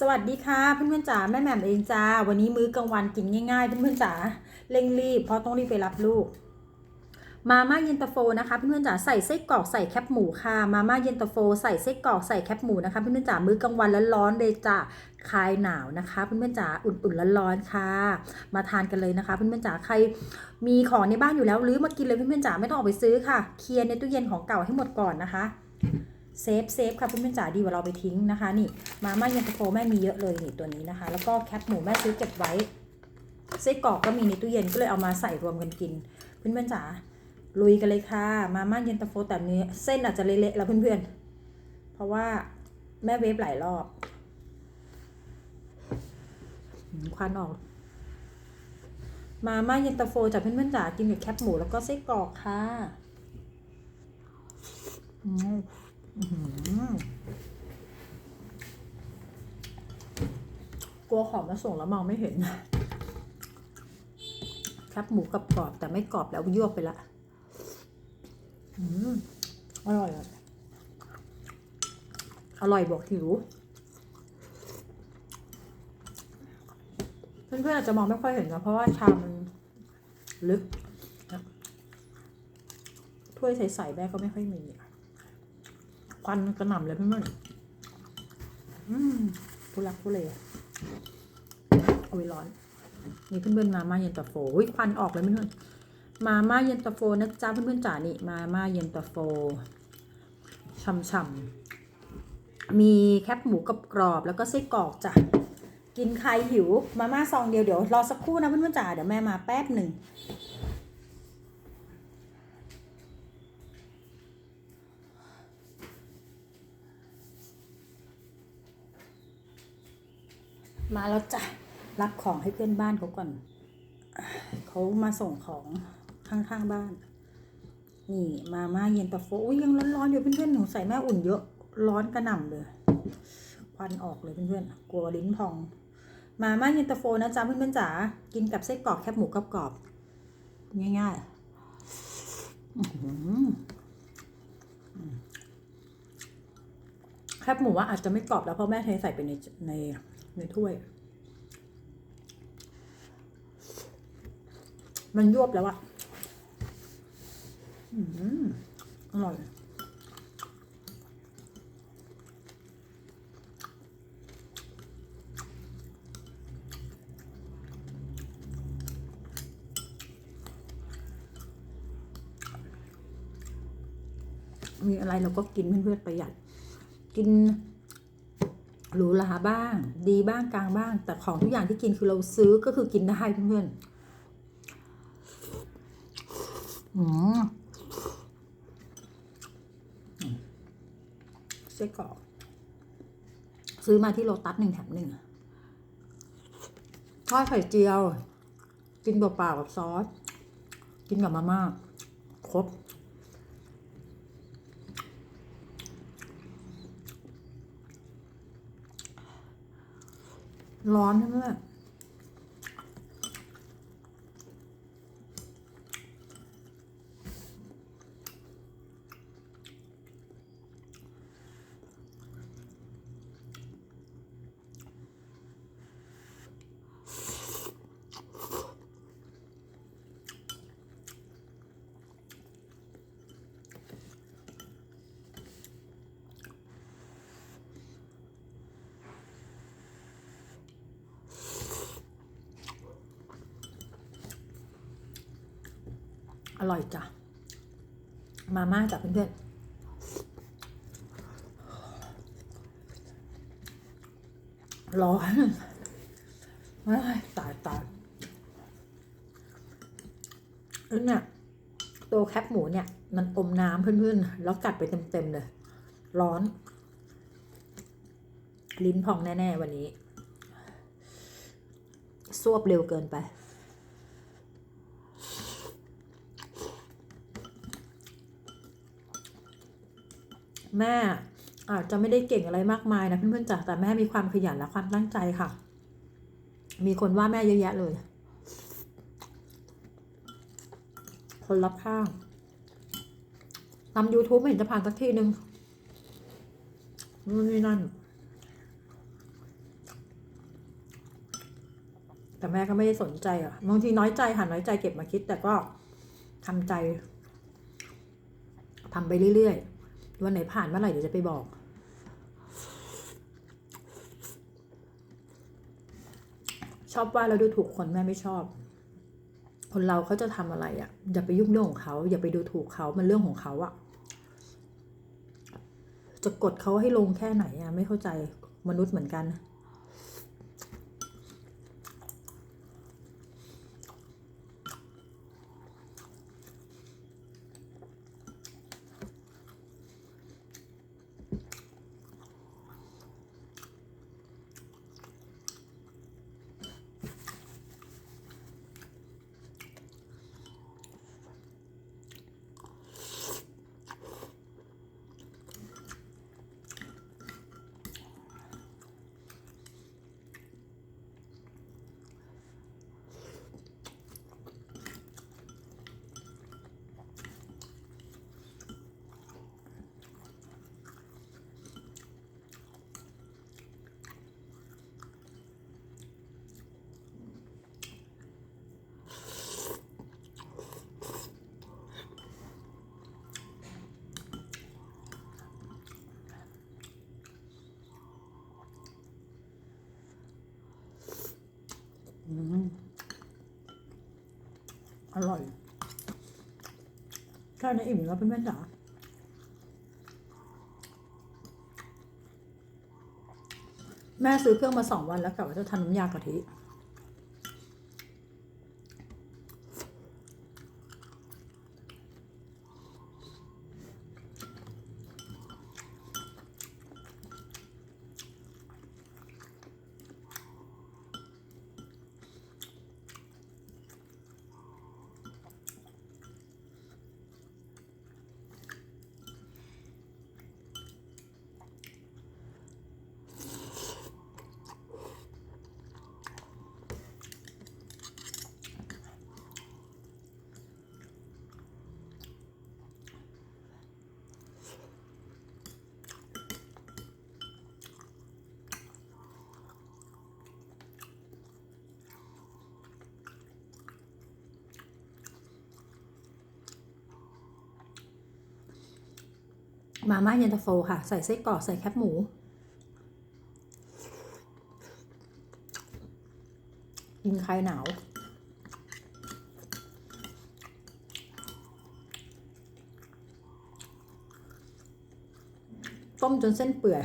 สวัสดีค่ะเพื่อนๆจ๋าแม่แหม่มเองจ้า วันนี้มื้อกลางวันกินง่ายๆเพื่อนๆจ๋าเร่งรีบเพราะต้องรีบไปรับลูก มาม่าเย็นตาโฟนะคะเพื่อนๆจ๋าใส่ไส้กรอกใส่แคบหมูค่ะ มาม่าเย็นตาโฟใส่ไส้กรอกใส่แคบหมูนะคะเพื่อนๆจ๋ามื้อกลางวันร้อนๆเลยจ้าคลายหนาวนะคะเพื่อนๆจ๋าอุ่นๆร้อนๆค่ะ มาทานกันเลยนะคะเพื่อนๆจ๋าใครมีของในบ้านอยู่แล้วหรือมากินเลยเพื่อนๆจ๋าไม่ต้องออกไปซื้อค่ะ เคลียร์ในตู้เย็นของเก่าให้หมดก่อนนะคะ เซฟเซฟค่ะเพื่อนๆจ๋าดีกว่าเราไปทิ้งนะคะนี่มาม่าเย็นตาโฟแม่มีเยอะเลยนี่ตัวนี้นะคะ แล้วก็แคปหมูแม่ซื้อเก็บไว้ไส้กรอกก็มีในตู้เย็นก็เลยเอามาใส่รวมกันกิน เพื่อนๆจ๋าลุยกันเลยค่ะ มาม่าเย็นตาโฟแต่เนี้อเส้นอาจจะเละๆแล้วเพื่อนๆ เพราะว่าแม่เวฟหลายรอบควันออก มาม่าเย็นตาโฟจากเพื่อนๆจ๋ากินกับแคปหมูแล้วก็ไส้กรอกค่ะอืม กลัวของมาส่งแล้วมองไม่เห็นครับหมูกับกรอบแต่ไม่กรอบแล้วยวไปละอร่อยอร่อยบอกหิวเพื่อนๆอาจจะมองไม่ค่อยเห็นนะเพราะว่าชามมันลึก ถ้วยใสๆแม่ก็ไม่ค่อยมีอะ ควันกระหน่ำเลยเพื่อนๆอืมผู้รักผู้เลยโอ้ยร้อน นี่เพื่อนๆมาม่าเย็นตาโฟอุ้ยควันออกเลยเพื่อนๆมาม่าเย็นตาโฟนะจ๊ะเพื่อนๆจ๋านี่มาม่าเย็นตาโฟช่ำๆมีแคบหมูกับกรอบแล้วก็ไส้กรอกจ้ะกินใครหิวมาม่าซองเดียวเดี๋ยวรอสักครู่นะเพื่อนๆจ๋าเดี๋ยวแม่มาแป๊บหนึ่ง มาแล้วจ้ะ รับของให้เพื่อนบ้านเขาก่อน เขามาส่งของข้างๆบ้าน นี่มาม่าเย็นตาโฟอุ้ยยังร้อนๆอยู่เพื่อนๆหนูใส่แม่อุ่นเยอะร้อนกระหน่ำเลยควันออกเลยเพื่อนๆกลัวลิ้นพอง มาม่าเย็นตาโฟนะจ๊ะเพื่อนๆจ๋ากินกับไส้กรอกแคบหมูกรอบๆง่าย ๆแคบหมูว่าอาจจะไม่กรอบแล้วเพราะแม่เทใส่ไปในใน ในถ้วย มันยวบแล้วอะอืมอร่อยมีอะไรเราก็กินเพื่อนๆประหยัด กิน หรูหราบ้าง ดีบ้างกลางบ้าง แต่ของทุกอย่างที่กินคือเราซื้อก็คือกินได้เพื่อนๆอืมไส้กรอกซื้อมาที่โลตัสหนึ่งแถมหนึ่งทอดไข่เจียว กินเปล่าๆกับซอส กินกับมาม่าครบ ร้อนทั้งนั้น ร่อยจ้ะ มาม่าจ้ะเพื่อนๆร้อนเอ้ยตายตายแล้วเนี่ยตัวแคปหมูเนี่ย มันอมน้ำเพื่อนๆ แล้วกัดไปเต็มๆเลย ร้อน ลิ้นพองแน่ ๆ วันนี้ซวบเร็วเกินไป แม่อาจจะไม่ได้เก่งอะไรมากมายนะเพื่อนๆจ้ะแต่แม่มีความขยันและความตั้งใจค่ะ มีคนว่าแม่เยอะแยะเลย คนรับข้างทำ YouTube ไม่เห็นจะผ่านสักทีนึงนู่นนี่นั่น แต่แม่ก็ไม่ได้สนใจอะบางทีน้อยใจค่ะน้อยใจเก็บมาคิด แต่ก็ทำใจทำไปเรื่อยๆ วันไหนผ่านเมื่อไหร่เดี๋ยวจะไปบอก ชอบว่าเราดูถูกคนแม่ไม่ชอบ คนเราเขาจะทำอะไรอะ่ะ อย่าไปยุ่งเรื่องของเขา อย่าไปดูถูกเขามันเรื่องของเขาอะ่ะ จะกดเขาให้ลงแค่ไหนอะ่ะ ไม่เข้าใจมนุษย์เหมือนกัน อืม อร่อยแค่นี้อิ่มแล้วเพื่อนๆจ๋าแม่ซื้อเครื่องมาสองวันแล้วกะว่าจะทำน้ำยากะทิ มาม่าเย็นตาโฟค่ะ ใส่ไส้กรอกใส่แคบหมู กินคลายหนาว ต้มจนเส้นเปื่อย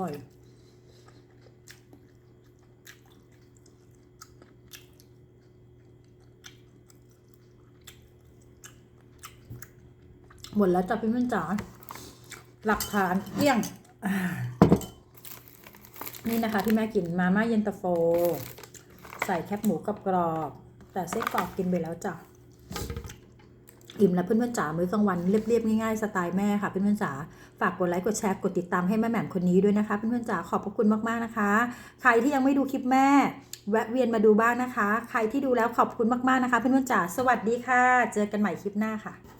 ร่อย หมดแล้วจ้ะเพื่อนๆจ๋าหลักฐานเกลี้ยง นี่นะคะที่แม่กินมาม่าเย็นตาโฟ ใส่แคบหมูกับกรอบ แต่ไส้นกรอกกินไปแล้วจ้ะ อิ่มแล้วเพื่อนๆจ๋ามื้อกลางวันเรียบๆง่ายๆสไตล์แม่ค่ะเพื่อนๆจ๋าฝากกดไลค์กดแชร์กดติดตามให้แม่แหม่มคนนี้ด้วยนะคะเพื่อนๆจ๋าขอบพระคุณมากๆนะคะ ใครที่ยังไม่ดูคลิปแม่ แวะเวียนมาดูบ้างนะคะ ใครที่ดูแล้วขอบคุณมากๆนะคะ เพื่อนๆจ๋าสวัสดีค่ะ เจอกันใหม่คลิปหน้าค่ะ